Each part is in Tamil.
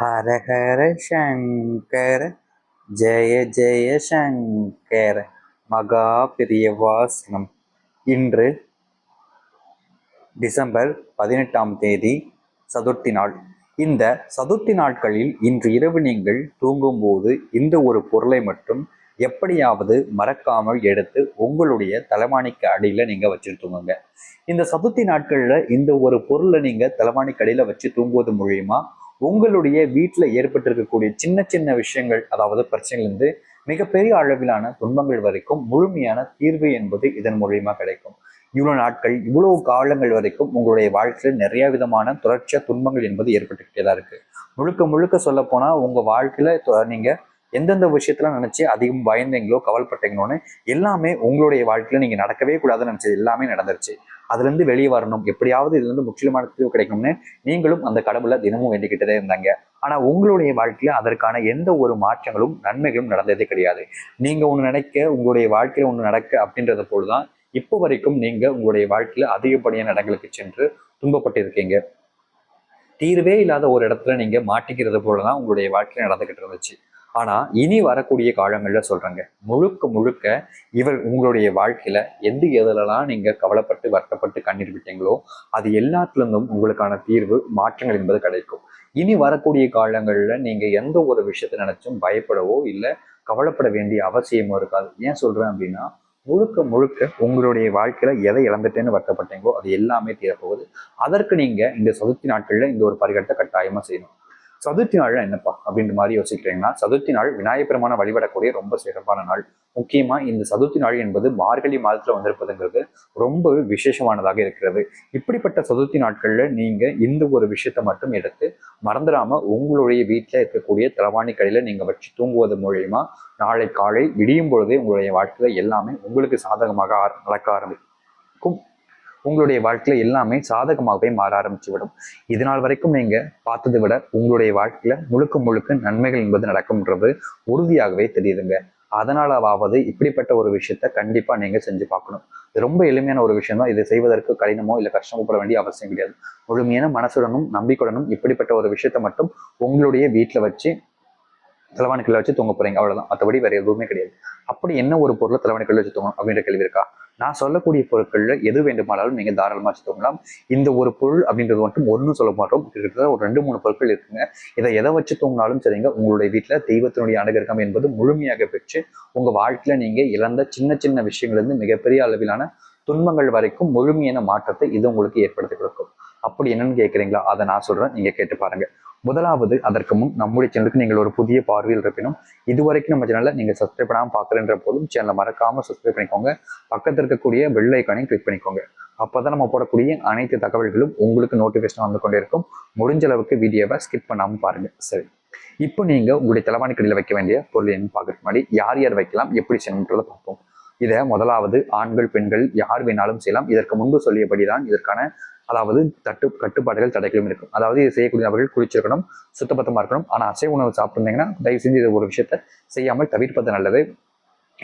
ஹர ஹர சங்கர ஜெய ஜெய சங்கர. மகா பிரியவாசனம் இன்று டிசம்பர் பதினெட்டாம் தேதி சதுர்த்தி நாள். இந்த சதுர்த்தி நாட்களில் இன்று இரவு நீங்கள் தூங்கும்போது இந்த ஒரு பொருளை மட்டும் எப்படியாவது மறக்காமல் எடுத்து உங்களுடைய தலைமாணிக்கு அடியில் நீங்கள் வச்சு தூங்குங்க. இந்த சதுர்த்தி நாட்களில் இந்த ஒரு பொருளை நீங்கள் தலைமாணிக்கு அடியில் வச்சு தூங்குவது மூலியமாக உங்களுடைய வீட்டில் ஏற்பட்டிருக்கக்கூடிய சின்ன சின்ன விஷயங்கள் அதாவது பிரச்சனையிலிருந்து மிகப்பெரிய அளவிலான துன்பங்கள் வரைக்கும் முழுமையான தீர்வு என்பது இதன் மூலியமா கிடைக்கும். இவ்வளவு நாட்கள் இவ்வளவு காலங்கள் வரைக்கும் உங்களுடைய வாழ்க்கையில நிறைய விதமான தொடர்ச்சியா துன்பங்கள் என்பது ஏற்பட்டுக்கிட்டே தான் இருக்கு. முழுக்க முழுக்க சொல்ல போனா உங்க வாழ்க்கையில நீங்க எந்தெந்த விஷயத்துல நினைச்சு அதிகம் பயந்தீங்களோ கவலைப்பட்டீங்களோன்னு எல்லாமே உங்களுடைய வாழ்க்கையில நீங்க நடக்கவே கூடாதுன்னு நினைச்சது எல்லாமே நடந்துருச்சு. அதுலேருந்து வெளியே வரணும். எப்படியாவது இதுலேருந்து முற்றிலுமான தீர்வு கிடைக்கும்னு நீங்களும் அந்த கடவுளை தினமும் வேண்டிக்கிட்டே இருந்தாங்க. ஆனால் உங்களுடைய வாழ்க்கையில் அதற்கான எந்த ஒரு மாற்றங்களும் நன்மைகளும் நடந்ததே கிடையாது. நீங்கள் ஒன்று நினைக்க உங்களுடைய வாழ்க்கையில் ஒன்று நடக்க அப்படின்றத போலதான் இப்போ வரைக்கும் நீங்கள் உங்களுடைய வாழ்க்கையில் அதிகப்படியான இடங்களுக்கு சென்று துன்பப்பட்டிருக்கீங்க. தீர்வே இல்லாத ஒரு இடத்துல நீங்கள் மாட்டிக்கிறது போல தான் உங்களுடைய வாழ்க்கையில் நடந்துக்கிட்டு இருந்துச்சு. ஆனா இனி வரக்கூடிய காலங்கள்ல சொல்றேங்க. முழுக்க முழுக்க இவர் உங்களுடைய வாழ்க்கையில எந்த எதுலலாம் நீங்க கவலைப்பட்டு வருத்தப்பட்டு கண்ணீர் விட்டீங்களோ அது எல்லாத்துல இருந்தும் உங்களுக்கான தீர்வு மாற்றங்கள் என்பது கிடைக்கும். இனி வரக்கூடிய காலங்கள்ல நீங்க எந்த ஒரு விஷயத்தை நினைச்சும் பயப்படவோ இல்லை கவலைப்பட வேண்டிய அவசியமும் இருக்காது. ஏன் சொல்றேன் அப்படின்னா முழுக்க முழுக்க உங்களுடைய வாழ்க்கையில எதை இழந்துட்டேன்னு வருத்தப்பட்டீங்களோ அது எல்லாமே தீரப்போகுது. அதற்கு நீங்க இந்த சதுர்த்தி நாட்கள்ல இந்த ஒரு பரிகட்ட கட்டாயமா செய்யணும். சதுர்த்தி நாள்ல என்னப்பா அப்படின்ற மாதிரி யோசிக்கிறீங்கன்னா சதுர்த்தி நாள் விநாயகப் பெருமானை வழிபடக்கூடிய ரொம்ப சிறப்பான நாள். முக்கியமா இந்த சதுர்த்தி நாள் என்பது மார்கழி மாதத்துல வந்திருப்பதுங்கிறது ரொம்ப விசேஷமானதாக இருக்கிறது. இப்படிப்பட்ட சதுர்த்தி நாட்கள்ல நீங்க இந்த ஒரு விஷயத்தை மட்டும் எடுத்து மறந்துடாம உங்களுடைய வீட்டில் இருக்கக்கூடிய தலவாணி கடையில நீங்க வச்சு தூங்குவது மூலியமா நாளை காலை விடியும் பொழுதே உங்களுடைய வாழ்க்கையில எல்லாமே உங்களுக்கு சாதகமாக ஆர- நடக்க ஆரம்பிக்கும். உங்களுடைய வாழ்க்கையில எல்லாமே சாதகமாகவே மாற ஆரம்பிச்சு விடும் இது நாள் வரைக்கும் நீங்க பார்த்ததை விட உங்களுடைய வாழ்க்கையில முழுக்க முழுக்க நன்மைகள் என்பது நடக்கும்ன்றது உறுதியாகவே தெரியுதுங்க. அதனாலவாவது இப்படிப்பட்ட ஒரு விஷயத்த கண்டிப்பா நீங்க செஞ்சு பார்க்கணும். இது ரொம்ப எளிமையான ஒரு விஷயம் தான். இதை செய்வதற்கு கடினமோ இல்லை கஷ்டமோ வேண்டிய அவசியம் கிடையாது. முழுமையான மனசுடனும் நம்பிக்கையுடனும் இப்படிப்பட்ட ஒரு விஷயத்த மட்டும் உங்களுடைய வீட்டில் வச்சு தலைவாணிக்கல்ல வச்சு தூங்க போறீங்க. அவ்வளவுதான். மற்றபடி வேற எதுவுமே கிடையாது. அப்படி என்ன ஒரு பொருளை தலைவாணிக்கல்ல வச்சு தூங்கணும் அப்படின்ற கேள்வி இருக்கா? நான் சொல்லக்கூடிய பொருட்கள்ல எது வேண்டுமானாலும் நீங்க தாராளமா வச்சு இந்த ஒரு பொருள் அப்படின்றது மட்டும் ஒன்றும் சொல்ல மாட்டோம். கிட்டத்தட்ட ஒரு ரெண்டு மூணு பொருட்கள் இருக்குங்க. இதை எதை வச்சு தூங்கினாலும் சரிங்க உங்களுடைய வீட்டுல தெய்வத்தினுடைய அனுகிரகம் என்பது முழுமையாக பெற்று உங்க வாழ்க்கையில நீங்க இழந்த சின்ன சின்ன விஷயங்கள்லேருந்து மிகப்பெரிய அளவிலான துன்பங்கள் வரைக்கும் முழுமையான மாற்றத்தை இது உங்களுக்கு ஏற்படுத்தி கொடுக்கும். அப்படி என்னன்னு கேட்குறீங்களா? அதை நான் சொல்றேன். நீங்க கேட்டு பாருங்க. முதலாவது அதற்கு முன் நம்முடைய சேனலுக்கு நீங்கள் ஒரு புதிய பார்வையில் இருப்பினும் இதுவரைக்கும் நம்ம சேனலில் நீங்கள் சப்ஸ்கிரைப் பண்ணாமல் பார்க்குறன்ற போதும் சேனலை மறக்காம சப்ஸ்கிரைப் பண்ணிக்கோங்க. பக்கத்தில் இருக்கக்கூடிய பெல் ஐக்கானையும் கிளிக் பண்ணிக்கோங்க. அப்பதான் நம்ம போடக்கூடிய அனைத்து தகவல்களும் உங்களுக்கு நோட்டிஃபிகேஷன் வந்து கொண்டே இருக்கும் முடிஞ்ச அளவுக்கு வீடியோவை ஸ்கிப் பண்ணாமல் பாருங்கள் சரி. இப்போ நீங்கள் உங்களுடைய தலைவாணி கடையில் வைக்க வேண்டிய பொருள் என்ன பார்க்குறதுக்கு முன்னாடி யார் யார் வைக்கலாம் எப்படி செய்யணுன்றதை பார்ப்போம். இதை முதலாவது ஆண்கள் பெண்கள் யார் வேணாலும் செய்யலாம். இதற்கு முன்பு சொல்லியபடிதான் இதற்கான அதாவது தட்டு கட்டுப்பாடுகள் தடைகளும் இருக்கும். அதாவது இது செய்யக்கூடிய நபர்கள் குளிச்சிருக்கணும் சுத்தபத்தமாக இருக்கணும். ஆனால் அசை உணவு சாப்பிட்ருந்தீங்கன்னா தயவு செஞ்சு இது ஒரு விஷயத்த செய்யாமல் தவிர்ப்பது நல்லது.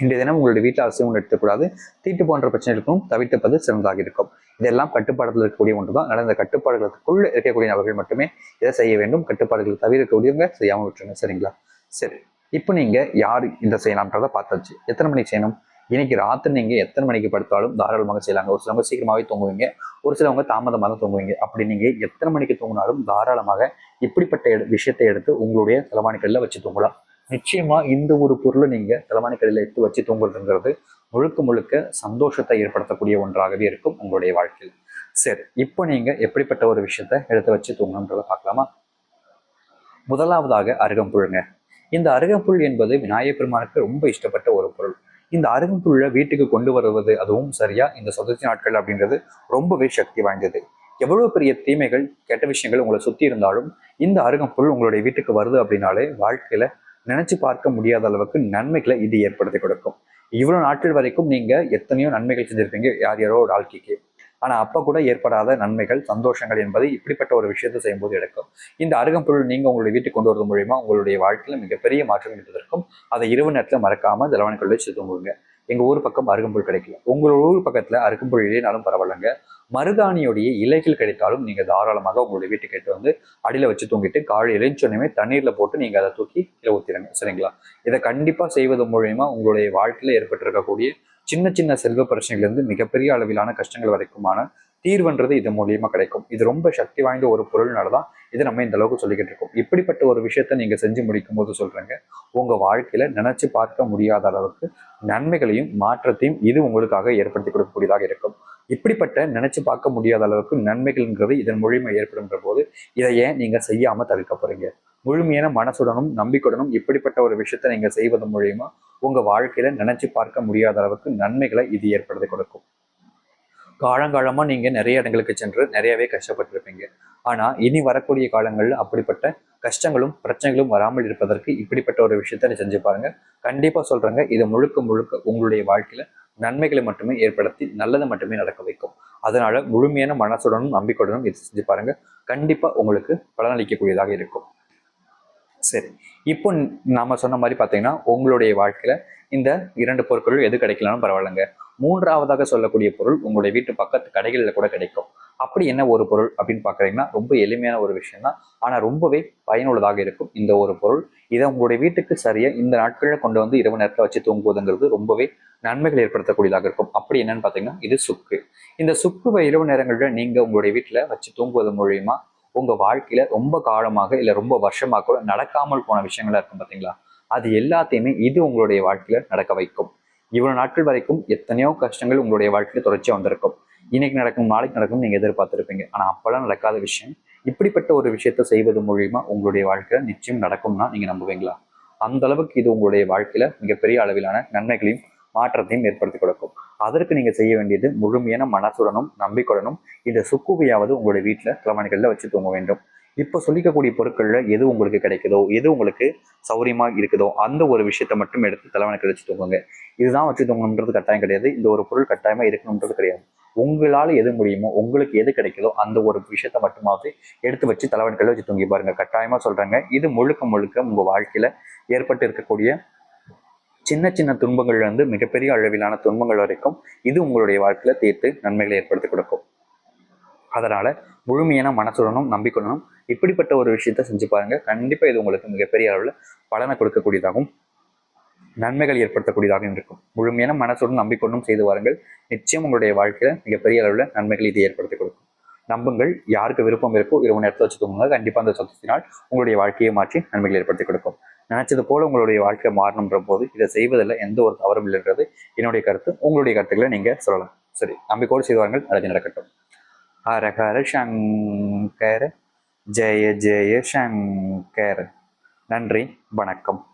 இன்றைய தினம் உங்களுடைய வீட்டில் அசை உணவு எடுத்துக்கூடாது. தீட்டு போன்ற பிரச்சனைகளுக்கும் தவிர்த்தப்பது சிறந்ததாக இருக்கும். இதெல்லாம் கட்டுப்பாடுகள் இருக்கக்கூடிய ஒன்று தான் அதனால் இந்த கட்டுப்பாடுகளுக்குள் இருக்கக்கூடிய நபர்கள் மட்டுமே இதை செய்ய வேண்டும். கட்டுப்பாடுகள் தவிர்க்கக்கூடியவங்க செய்யாமல் விட்டுருங்க. சரிங்களா? சரி. இப்போ நீங்கள் யார் இதை செய்யலாம்ன்றதை பார்த்தாச்சு. எத்தனை மணிக்கு செய்யணும்? இன்னைக்கு ராத்திரி நீங்க எத்தனை மணிக்கு படுத்தாலும் தாராளமாக செய்யலாங்க. ஒரு சிலவங்க சீக்கிரமாவே தூங்குவீங்க. ஒரு சிலவங்க தாமதமாக தான் தூங்குவீங்க. அப்படி நீங்க எத்தனை மணிக்கு தூங்கினாலும் தாராளமாக இப்படிப்பட்ட எடு- விஷயத்தை எடுத்து உங்களுடைய தலைவாணிக்கல்ல வச்சு தூங்கலாம். நிச்சயமா இந்த ஒரு பொருளை நீங்க தலைவாணிக்கல்ல எடுத்து வச்சு தூங்குறதுங்கிறது முழுக்க முழுக்க சந்தோஷத்தை ஏற்படுத்தக்கூடிய ஒன்றாகவே இருக்கும் உங்களுடைய வாழ்க்கையில். சரி இப்போ நீங்க எப்படிப்பட்ட ஒரு விஷயத்தை எடுத்து வச்சு தூங்கணுன்றதை பார்க்கலாமா? முதலாவதாக அருகம்புழுங்க இந்த அருகம்புல் என்பது விநாயகப் பெருமானுக்கு ரொம்ப இஷ்டப்பட்ட ஒரு பொருள். இந்த அருகம்புல்லை வீட்டுக்கு கொண்டு வருவது அதுவும் சரியா? இந்த சதுர்த்தி நாட்கள் அப்படின்றது ரொம்பவே சக்தி வாய்ந்தது. எவ்வளவு பெரிய தீமைகள் கெட்ட விஷயங்கள் உங்களை சுத்தி இருந்தாலும் இந்த அருகம்புல் உங்களுடைய வீட்டுக்கு வருது அப்படின்னாலே வாழ்க்கையில நினைச்சு பார்க்க முடியாத அளவுக்கு நன்மைகளை இது ஏற்படுத்தி கொடுக்கும். இவ்வளவு நாட்கள் வரைக்கும் நீங்க எத்தனையோ நன்மைகள் செஞ்சிருப்பீங்க. யார் யாரோ ஒரு வாழ்க்கைக்கு ஆனால் அப்போ கூட ஏற்படாத நன்மைகள் சந்தோஷங்கள் என்பது இப்படிப்பட்ட ஒரு விஷயத்தை செய்யும்போது எடுக்கும். இந்த அருகம்பொருள் நீங்கள் உங்களுடைய வீட்டுக்கு கொண்டு வரது மூலியமாக உங்களுடைய வாழ்க்கையில் மிகப்பெரிய மாற்றம் இருப்பதற்கும் அதை இரவு நேரத்தில் மறக்காமல் ஜலவாணிக்குள்ள வச்சு தூங்குங்க எங்கள் ஊர் பக்கம் அருகம்புல் கிடைக்கல. உங்களோட ஊர் பக்கத்தில் அருகம்புல் இல்லைனாலும் பரவாயில்லைங்க. மருதாணியுடைய இலைகள் கிடைத்தாலும் நீங்கள் தாராளமாக உங்களுடைய வீட்டுக்கு எடுத்து வந்து அடியில் வச்சு தூங்கிட்டு காலை எழுந்தோடனே தண்ணீரில் போட்டு நீங்கள் அதை தூக்கி கீழே ஊற்றிடுங்க சரிங்களா? இதை கண்டிப்பாக செய்வது மூலயமா உங்களுடைய வாழ்க்கையில் ஏற்பட்டிருக்கக்கூடிய சின்ன சின்ன செல்வ பிரச்சனைகள்லேருந்து மிகப்பெரிய அளவிலான கஷ்டங்கள் வரைக்குமான தீர்வுன்றது இது மூலியமா கிடைக்கும். இது ரொம்ப சக்தி வாய்ந்த ஒரு பொருள்னால தான் இதை நம்ம இந்த அளவுக்கு சொல்லிக்கிட்டு இருக்கோம். இப்படிப்பட்ட ஒரு விஷயத்த நீங்க செஞ்சு முடிக்கும் போது சொல்றேங்க. உங்க வாழ்க்கையில நினைச்சு பார்க்க முடியாத அளவுக்கு நன்மைகளையும் மாற்றத்தையும் இது உங்களுக்காக ஏற்படுத்தி கொடுக்கக்கூடியதாக இருக்கும். இப்படிப்பட்ட நினைச்சு பார்க்க முடியாத அளவுக்கு நன்மைகள்ங்கிறது இதன் மூலியமா ஏற்படுகின்ற போது இதை ஏன் நீங்க செய்யாம தவிர்க்க போறீங்க? முழுமையான மனசுடனும் நம்பிக்கையுடனும் இப்படிப்பட்ட ஒரு விஷயத்தை நீங்க செய்வதன் மூலியமா உங்கள் வாழ்க்கையில் நினச்சி பார்க்க முடியாத அளவுக்கு நன்மைகளை இது ஏற்படுத்தி கொடுக்கும். காலங்காலமாக நீங்கள் நிறைய இடங்களுக்கு சென்று நிறையவே கஷ்டப்பட்டிருப்பீங்க. ஆனால் இனி வரக்கூடிய காலங்களில் அப்படிப்பட்ட கஷ்டங்களும் பிரச்சனைகளும் வராமல் இருப்பதற்கு இப்படிப்பட்ட ஒரு விஷயத்த நீ செஞ்சு பாருங்க. கண்டிப்பாக சொல்கிறேங்க இது முழுக்க முழுக்க உங்களுடைய வாழ்க்கையில் நன்மைகளை மட்டுமே ஏற்படுத்தி நல்லதை மட்டுமே நடக்க வைக்கும். அதனால முழுமையான மனசுடனும் நம்பிக்கையுடனும் இது செஞ்சு பாருங்க. கண்டிப்பாக உங்களுக்கு பலனளிக்கக்கூடியதாக இருக்கும். சரி. இப்போ நாம சொன்ன மாதிரி பார்த்தீங்கன்னா உங்களுடைய வாழ்க்கையில இந்த இரண்டு பொருட்கள் எது கிடைக்கலனாலும் பரவாயில்லைங்க. மூன்றாவதாக சொல்லக்கூடிய பொருள் உங்களுடைய வீட்டு பக்கத்து கடைகளில் கூட கிடைக்கும். அப்படி என்ன ஒரு பொருள் அப்படின்னு பார்க்குறீங்கன்னா ரொம்ப எளிமையான ஒரு விஷயம் தான் ஆனால் ரொம்பவே பயனுள்ளதாக இருக்கும் இந்த ஒரு பொருள். இதை உங்களுடைய வீட்டுக்கு சரியாக இந்த நாட்களில் கொண்டு வந்து இரவு நேரத்தில் வச்சு தூங்குவதுங்கிறது ரொம்பவே நன்மைகள் ஏற்படுத்தக்கூடியதாக இருக்கும். அப்படி என்னன்னு பார்த்தீங்கன்னா இது சுக்கு. இந்த சுக்குவை இரவு நேரங்களில் நீங்கள் உங்களுடைய வீட்டில் வச்சு தூங்குவது மூலியமாக உங்கள் வாழ்க்கையில் ரொம்ப காலமாக இல்லை ரொம்ப வருஷமாக கூட நடக்காமல் போன விஷயங்களாக இருக்கும் பார்த்தீங்களா அது எல்லாத்தையுமே இது உங்களுடைய வாழ்க்கையில் நடக்க வைக்கும். இவ்வளோ நாட்கள் வரைக்கும் எத்தனையோ கஷ்டங்கள் உங்களுடைய வாழ்க்கையில் தொடர்ச்சியாக வந்திருக்கும். இன்னைக்கு நடக்கும் நாளைக்கு நடக்கும் நீங்கள் எதிர்பார்த்துருப்பீங்க. ஆனால் அப்போல்லாம் நடக்காத விஷயம். இப்படிப்பட்ட ஒரு விஷயத்த செய்வது மூலியமா உங்களுடைய வாழ்க்கையில் நிச்சயம் நடக்கும்னா நீங்கள் நம்புவீங்களா? அந்த அளவுக்கு இது உங்களுடைய வாழ்க்கையில் மிகப்பெரிய அளவிலான நன்மைகளையும் மாற்றத்தையும் ஏற்படுத்தி கொடுக்கும். அதற்கு நீங்கள் செய்ய வேண்டியது முழுமையான மனசுடனும் நம்பிக்கையுடனும் இந்த சுக்குவையாவது உங்களுடைய வீட்டில் கிழமணிகளில் வச்சு தூங்க வேண்டும். இப்போ சொல்லிக்கக்கூடிய பொருட்களில் எது உங்களுக்கு கிடைக்குதோ எது உங்களுக்கு சௌரியமாக இருக்குதோ அந்த ஒரு விஷயத்த மட்டும் எடுத்து தலைவனுக்கு வச்சு தூங்குங்க. இதுதான் வச்சு தூங்கணுன்றது கட்டாயம் கிடையாது. இந்த ஒரு பொருள் கட்டாயமாக இருக்கணுன்றது கிடையாது. உங்களால் எது முடியுமோ உங்களுக்கு எது கிடைக்குதோ அந்த ஒரு விஷயத்த மட்டுமாவது எடுத்து வச்சு தலைவன்களை வச்சு தூங்கி பாருங்க. கட்டாயமாக சொல்கிறாங்க இது முழுக்க முழுக்க உங்கள் வாழ்க்கையில் ஏற்பட்டு இருக்கக்கூடிய சின்ன சின்ன துன்பங்கள்லேருந்து மிகப்பெரிய அளவிலான துன்பங்கள் வரைக்கும் இது உங்களுடைய வாழ்க்கையில் தீர்த்து நன்மைகளை ஏற்படுத்தி கொடுக்கும். அதனால் முழுமையான மனசுடனும் நம்பிக்கையுடனும் இப்படிப்பட்ட ஒரு விஷயத்த செஞ்சு பாருங்கள் கண்டிப்பாக இது உங்களுக்கு மிகப்பெரிய அளவில் பலனை கொடுக்கக்கூடியதாகவும் நன்மைகள் ஏற்படுத்தக்கூடியதாகவும் இருக்கும். முழுமையான மனசுடன் நம்பிக்கொண்டும் செய்து வாருங்கள். நிச்சயம் உங்களுடைய வாழ்க்கையில் மிகப்பெரிய அளவில் நன்மைகள் இது ஏற்படுத்தி கொடுக்கும். நம்புங்கள். யாருக்கு விருப்பம் இருக்கோ இரவு நேரத்தில் வச்சு தூங்குங்க. கண்டிப்பாக அந்த சத்தத்தினால் உங்களுடைய வாழ்க்கையை மாற்றி நன்மைகள் ஏற்படுத்தி கொடுக்கும். நினைச்சது போல உங்களுடைய வாழ்க்கை மாறணுன்ற போது இதை செய்வதில் எந்த ஒரு தவறும் இல்லைன்றது என்னுடைய கருத்து. உங்களுடைய கருத்துக்களை நீங்க சொல்லலாம். சரி நம்பிக்கையோடு செய்வார்கள் நல்லது நடக்கட்டும். ஹரஹர சங்கர ஜெய ஜெய சங்கர். நன்றி வணக்கம்.